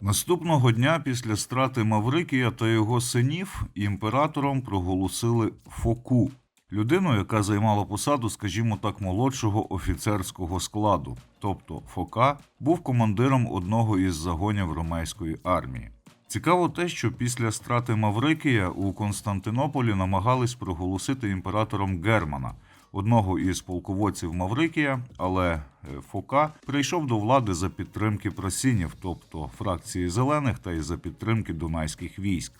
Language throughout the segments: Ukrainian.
Наступного дня після страти Маврикія та його синів імператором проголосили Фоку, людину, яка займала посаду, скажімо так, молодшого офіцерського складу. Тобто Фока був командиром одного із загонів ромейської армії. Цікаво те, що після страти Маврикія у Константинополі намагались проголосити імператором Германа, одного із полководців Маврикія, але е, Фока прийшов до влади за підтримки просінів, тобто фракції зелених та й за підтримки дунайських військ.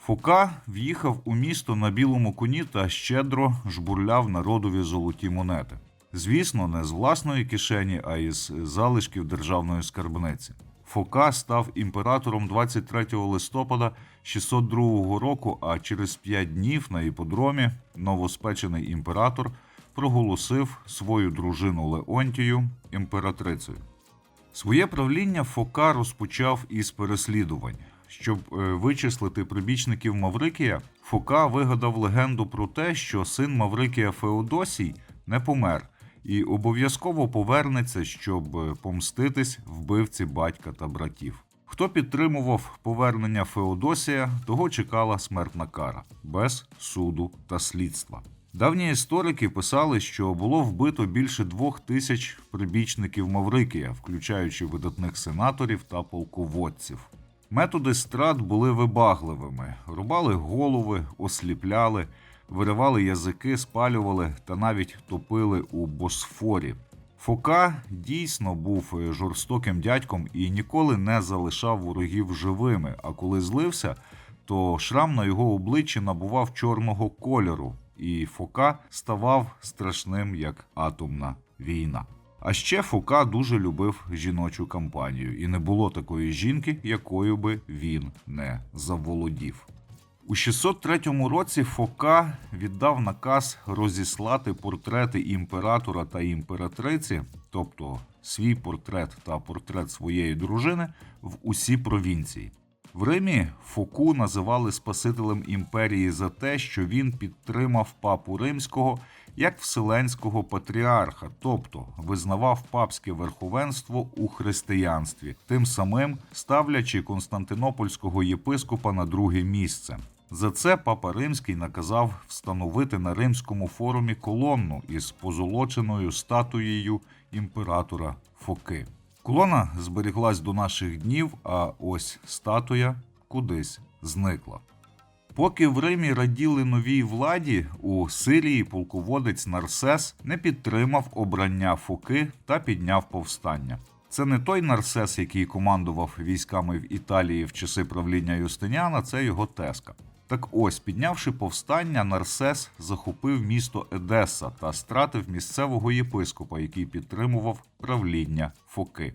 Фока в'їхав у місто на білому коні та щедро жбурляв народові золоті монети. Звісно, не з власної кишені, а із залишків державної скарбниці. Фока став імператором 23 листопада 602 року, а через п'ять днів на іподромі новоспечений імператор проголосив свою дружину Леонтію імператрицею. Своє правління Фока розпочав із переслідувань. Щоб е, вичислити прибічників Маврикія, Фока вигадав легенду про те, що син Маврикія Феодосій не помер і обов'язково повернеться, щоб е, помститись вбивці батька та братів. Хто підтримував повернення Феодосія, того чекала смертна кара без суду та слідства. Давні історики писали, що було вбито більше двох тисяч прибічників Маврикія, включаючи видатних сенаторів та полководців. Методи страт були вибагливими: рубали голови, осліпляли, виривали язики, спалювали та навіть топили у Босфорі. Фока дійсно був жорстоким дядьком і ніколи не залишав ворогів живими. А коли злився, то шрам на його обличчі набував чорного кольору, і Фока ставав страшним як атомна війна. А ще Фока дуже любив жіночу кампанію, і не було такої жінки, якою би він не заволодів. У 603 році Фока віддав наказ розіслати портрети імператора та імператриці, тобто свій портрет та портрет своєї дружини, в усі провінції. В Римі Фоку називали Спасителем імперії за те, що він підтримав папу римського як вселенського патріарха, тобто визнавав папське верховенство у християнстві, тим самим ставлячи константинопольського єпископа на друге місце. За це папа римський наказав встановити на римському форумі колонну із позолоченою статуєю імператора Фоки. Колона зберіглась до наших днів, а ось статуя кудись зникла. Поки в Римі раділи новій владі, у Сирії полководець Нарсес не підтримав обрання Фоки та підняв повстання. Це не той Нарсес, який командував військами в Італії в часи правління Юстиніана, це його теска. Так ось, піднявши повстання, Нарсес захопив місто Едеса та стратив місцевого єпископа, який підтримував правління Фоки.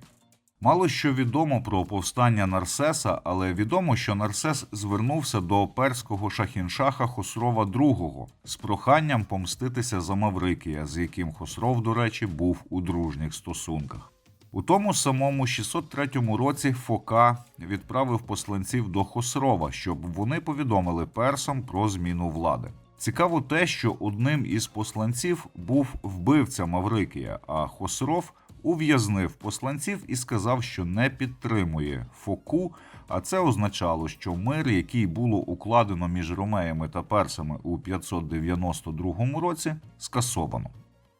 Мало що відомо про повстання Нарсеса, але відомо, що Нарсес звернувся до перського шахіншаха Хосрова II з проханням помститися за Маврикія, з яким Хосров, до речі, був у дружніх стосунках. У тому самому 603 році Фока відправив посланців до Хосрова, щоб вони повідомили персам про зміну влади. Цікаво те, що одним із посланців був вбивця Маврикія, а Хосров ув'язнив посланців і сказав, що не підтримує Фоку. А це означало, що мир, який було укладено між ромеями та персами у 592 році, скасовано.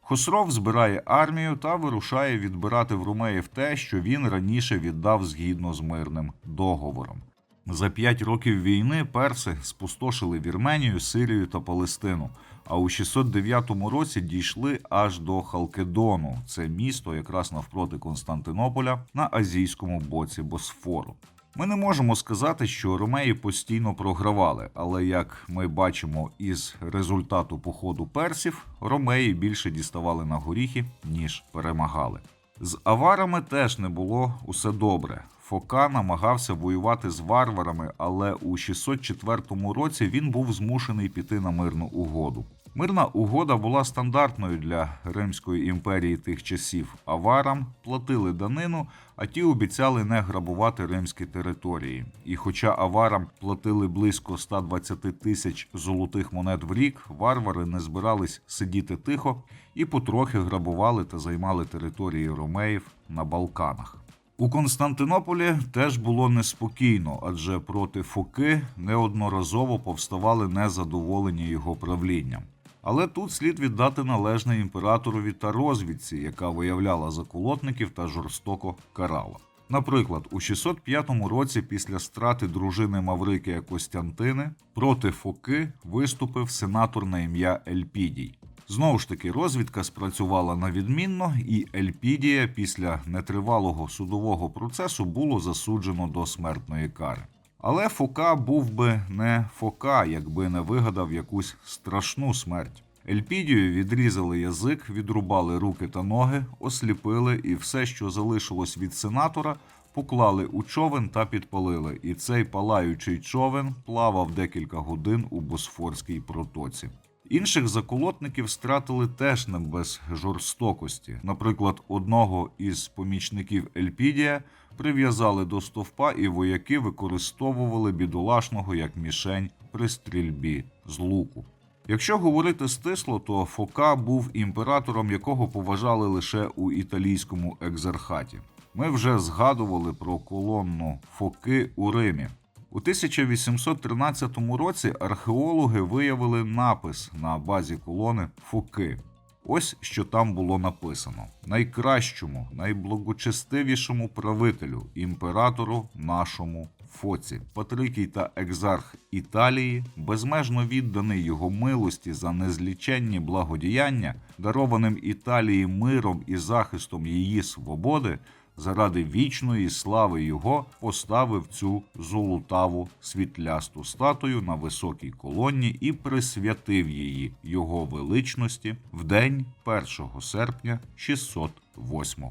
Хосров збирає армію та вирушає відбирати в румеїв те, що він раніше віддав згідно з мирним договором. За п'ять років війни перси спустошили Вірменію, Сирію та Палестину. А у 609 році дійшли аж до Халкедону. Це місто якраз навпроти Константинополя на азійському боці Босфору. Ми не можемо сказати, що ромеї постійно програвали, але як ми бачимо із результату походу персів, ромеї більше діставали на горіхи, ніж перемагали. З аварами теж не було усе добре. Фока намагався воювати з варварами, але у 604 році він був змушений піти на мирну угоду. Мирна угода була стандартною для Римської імперії тих часів. Аварам платили данину, а ті обіцяли не грабувати римські території. І хоча аварам платили близько 120 тисяч золотих монет в рік, варвари не збирались сидіти тихо і потрохи грабували та займали території ромеїв на Балканах. У Константинополі теж було неспокійно, адже проти Фоки неодноразово повставали незадоволені його правлінням. Але тут слід віддати належне імператорові та розвідці, яка виявляла заколотників та жорстоко карала. Наприклад, у 605 році, після страти дружини Маврикія Костянтини, проти Фоки виступив сенатор на ім'я Ельпідій. Знову ж таки, розвідка спрацювала на відмінно, і Ельпідія після нетривалого судового процесу було засуджено до смертної кари. Але Фока був би не Фока, якби не вигадав якусь страшну смерть. Ельпідію відрізали язик, відрубали руки та ноги, осліпили, і все, що залишилось від сенатора, поклали у човен та підпалили. І цей палаючий човен плавав декілька годин у Босфорській протоці. Інших заколотників стратили теж не без жорстокості. Наприклад, одного із помічників Ельпідія прив'язали до стовпа, і вояки використовували бідолашного як мішень при стрільбі з луку. Якщо говорити стисло, то Фока був імператором, якого поважали лише у італійському екзархаті. Ми вже згадували про колонну Фоки у Римі. У 1813 році археологи виявили напис на базі колони Фоки. Ось що там було написано: найкращому, найблагочестивішому правителю, імператору нашому Фоці, Патрикій та екзарх Італії, безмежно відданий його милості за незліченні благодіяння, дарованим Італії миром і захистом її свободи, заради вічної слави його поставив цю золотаву світлясту статую на високій колонні і присвятив її його величності в день 1 серпня 608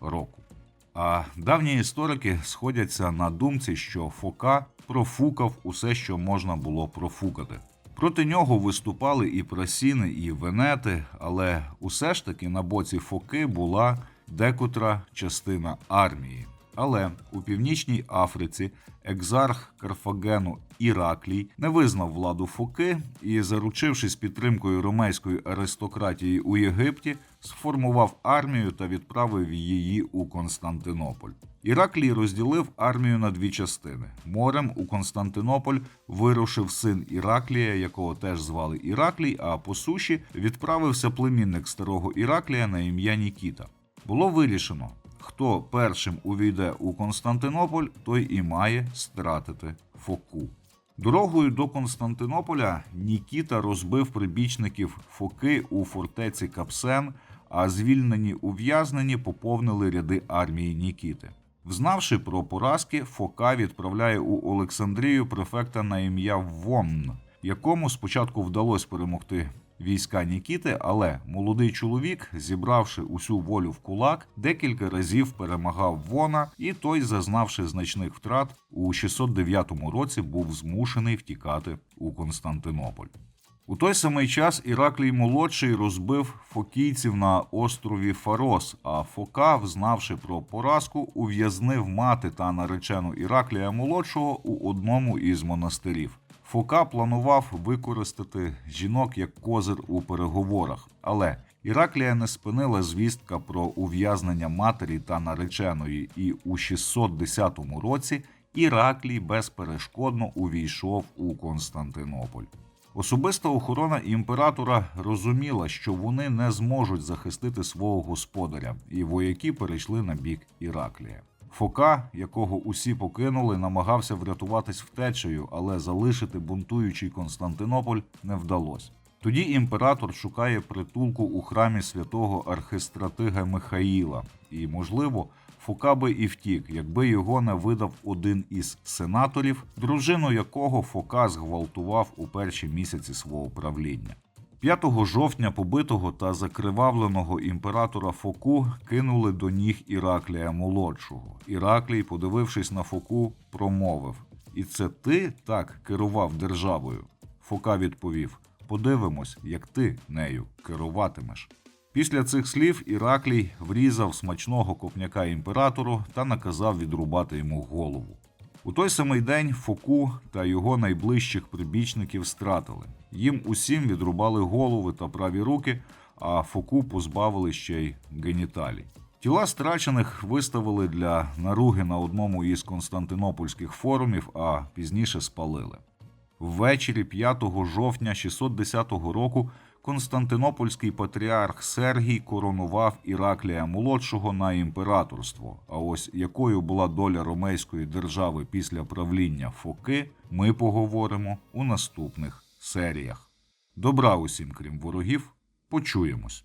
року. А давні історики сходяться на думці, що Фока профукав усе, що можна було профукати. Проти нього виступали і прасіни, і венети, але усе ж таки на боці Фоки була декотра частина армії. Але у північній Африці екзарх Карфагену Іраклій не визнав владу Фоки і, заручившись підтримкою ромейської аристократії у Єгипті, сформував армію та відправив її у Константинополь. Іраклій розділив армію на дві частини. Морем у Константинополь вирушив син Іраклія, якого теж звали Іраклій, а по суші відправився племінник старого Іраклія на ім'я Нікіта. Було вирішено, хто першим увійде у Константинополь, той і має стратити Фоку. Дорогою до Константинополя Нікіта розбив прибічників Фоки у фортеці Капсен, а звільнені ув'язнені поповнили ряди армії Нікіти. Взнавши про поразки, Фока відправляє у Олександрію префекта на ім'я Вонн, якому спочатку вдалося перемогти війська Нікіти, але молодий чоловік, зібравши усю волю в кулак, декілька разів перемагав Вона, і той, зазнавши значних втрат, у 609 році був змушений втікати у Константинополь. У той самий час Іраклій молодший розбив фокійців на острові Фарос, а Фока, взнавши про поразку, ув'язнив мати та наречену Іраклія молодшого у одному із монастирів. Фока планував використати жінок як козир у переговорах, але Іраклія не спинила звістка про ув'язнення матері та нареченої, і у 610 році Іраклій безперешкодно увійшов у Константинополь. Особиста охорона імператора розуміла, що вони не зможуть захистити свого господаря, і вояки перейшли на бік Іраклія. Фока, якого усі покинули, намагався врятуватись втечею, але залишити бунтуючий Константинополь не вдалося. Тоді імператор шукає притулку у храмі святого архистратига Михаїла, і, можливо, Фока би і втік, якби його не видав один із сенаторів, дружину якого Фока зґвалтував у перші місяці свого правління. 5 жовтня побитого та закривавленого імператора Фоку кинули до ніг Іраклія молодшого. Іраклій, подивившись на Фоку, промовив: І це ти так керував державою? Фока відповів: Подивимось, як ти нею керуватимеш. Після цих слів Іраклій врізав смачного копняка імператору та наказав відрубати йому голову. У той самий день Фоку та його найближчих прибічників стратили. Їм усім відрубали голови та праві руки, а Фоку позбавили ще й геніталій. Тіла страчених виставили для наруги на одному із константинопольських форумів, а пізніше спалили. Ввечері 5 жовтня 610 року Константинопольський патріарх Сергій коронував Іраклія молодшого на імператорство. А ось якою була доля ромейської держави після правління Фоки, ми поговоримо у наступних серіях. Добра усім, крім ворогів, почуємось.